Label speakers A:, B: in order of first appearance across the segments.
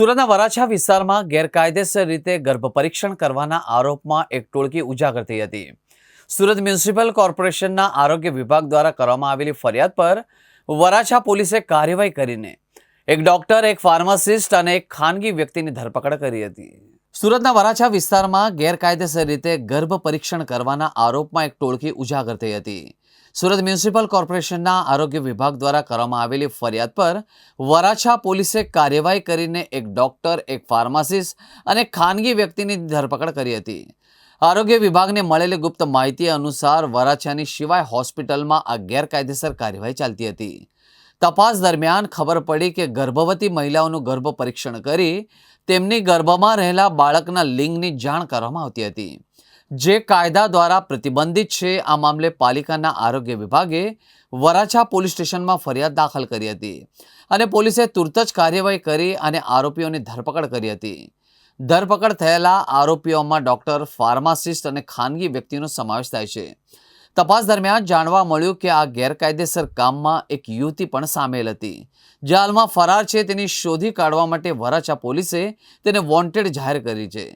A: સુરતના વરાછા વિસ્તારમાં ગેરકાયદેસર રીતે ગર્ભ પરીક્ષણ કરવાના આરોપમાં એક ટોળકી ઉજાગર થઈ હતી. સુરત મ્યુનિસિપલ કોર્પોરેશનના આરોગ્ય વિભાગ દ્વારા કરવામાં આવેલી ફરિયાદ પર વરાછા પોલીસે કાર્યવાહી કરીને એક ડોક્ટર, એક ફાર્માસિસ્ટ અને એક ખાનગી વ્યક્તિની ધરપકડ કરી હતી. સુરતના વરાછા વિસ્તારમાં ગેરકાયદેસર રીતે ગર્ભ પરીક્ષણ કરવાના આરોપમાં એક ટોળકી ઉજાગર થઈ હતી. સુરત મ્યુનિસિપલ કોર્પોરેશનના આરોગ્ય વિભાગ દ્વારા કરવામાં આવેલી ફરિયાદ પર વરાછા પોલીસે કાર્યવાહી કરીને એક ડોક્ટર, એક ફાર્માસિસ્ટ અને ખાનગી વ્યક્તિની ધરપકડ કરી હતી. આરોગ્ય વિભાગને મળેલી ગુપ્ત માહિતી અનુસાર વરાછાની શિવાય હોસ્પિટલમાં આ ગેરકાયદેસર કાર્યવાહી ચાલતી હતી. તપાસ દરમિયાન ખબર પડી કે ગર્ભવતી મહિલાઓનું ગર્ભ પરીક્ષણ કરી તેમની ગર્ભમાં રહેલા બાળકના લિંગની જાણ કરવામાં આવતી હતી. જે કાયદા દ્વારા પ્રતિબંધિત છે, આ મામલે પાલિકાના આરોગ્ય વિભાગે વરાછા પોલીસ સ્ટેશનમાં ફરિયાદ દાખલ કરી હતી અને પોલીસે તુરત જ કાર્યવાહી કરી અને આરોપીઓની ધરપકડ કરી હતી. ધરપકડ થયેલા આરોપીઓમાં ડોક્ટર, ફાર્માસિસ્ટ અને ખાનગી વ્યક્તિનો સમાવેશ થાય છે. તપાસ દરમિયાન જાણવા મળ્યું કે આ ગેરકાયદેસર કામમાં એક યુવતી પણ સામેલ હતી. જે હાલમાં ફરાર છે તેની શોધી કાઢવા માટે વરાછા પોલીસે તેને વોન્ટેડ જાહેર કરી છે.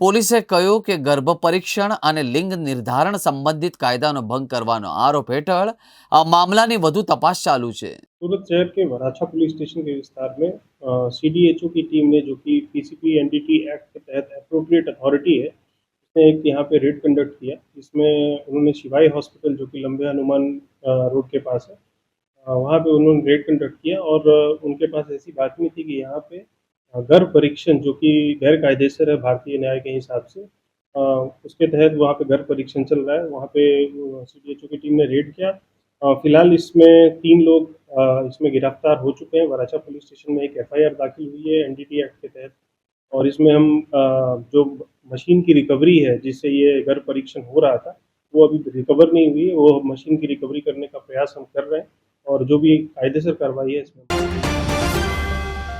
A: પોલીસે કહ્યું કે ગર્ભ પરીક્ષણ અને લિંગ નિર્ધારણ સંબંધિત કાયદાનો ભંગ કરવાનો આરોપ હેઠળ આ મામલાની વધુ તપાસ ચાલુ છે
B: सूरत शहर के वराछा पुलिस स्टेशन के विस्तार में सी डी एच ओ की टीम ने जो कि पीसीपी एनडीटी एक्ट के तहत अप्रोप्रिएट अथॉरिटी है उसने एक यहाँ पे रेड कंडक्ट किया इसमें उन्होंने शिवाई हॉस्पिटल जो कि लंबे हनुमान अ, रोड के पास है अ, वहाँ पे उन्होंने रेड कंडक्ट किया और अ, उनके पास ऐसी बातमी थी कि यहाँ पे अ, गर्भ परीक्षण जो कि गैर कायदेसर है भारतीय न्याय के हिसाब से उसके तहत वहाँ पे गर्भ परीक्षण चल रहा है। वहाँ पे सी डी की टीम ने रेड किया। फ़िलहाल इसमें तीन लोग इसमें गिरफ़्तार हो चुके हैं। वराछा पुलिस स्टेशन में एक एफआईआर दाखिल हुई है एनडीटी एक्ट के तहत। और इसमें हम जो मशीन की रिकवरी है, जिससे ये गर्भ परीक्षण हो रहा था, वो अभी रिकवर नहीं हुई वो मशीन की रिकवरी करने का प्रयास हम कर रहे हैं। और जो भी कायदेसर कार्रवाई है, इसमें